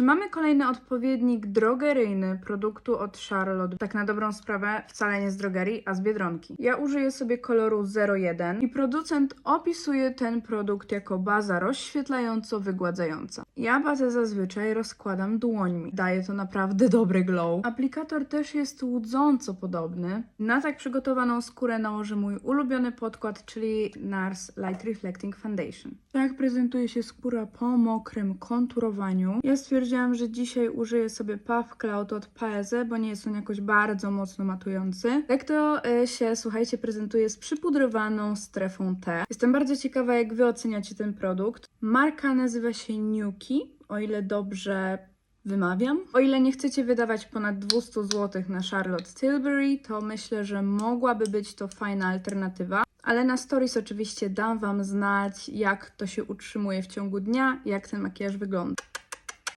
Czy mamy kolejny odpowiednik drogeryjny produktu od Charlotte? Tak na dobrą sprawę wcale nie z drogerii, a z Biedronki. Ja użyję sobie koloru 01 i producent opisuje ten produkt jako baza rozświetlająco-wygładzająca. Ja bazę zazwyczaj rozkładam dłońmi. Daje to naprawdę dobry glow. Aplikator też jest łudząco podobny. Na tak przygotowaną skórę nałożę mój ulubiony podkład, czyli NARS Light Reflecting Foundation. Tak prezentuje się skóra po mokrym konturowaniu. Ja stwierdziłam, że dzisiaj użyję sobie Puff Cloud od Paese, bo nie jest on jakoś bardzo mocno matujący. Tak to e, się, słuchajcie, prezentuje z przypudrowaną strefą T. Jestem bardzo ciekawa, jak wy oceniacie ten produkt. Marka nazywa się Nuki, o ile dobrze wymawiam. O ile nie chcecie wydawać ponad 200 zł na Charlotte Tilbury, to myślę, że mogłaby być to fajna alternatywa. Ale na stories oczywiście dam Wam znać, jak to się utrzymuje w ciągu dnia, jak ten makijaż wygląda.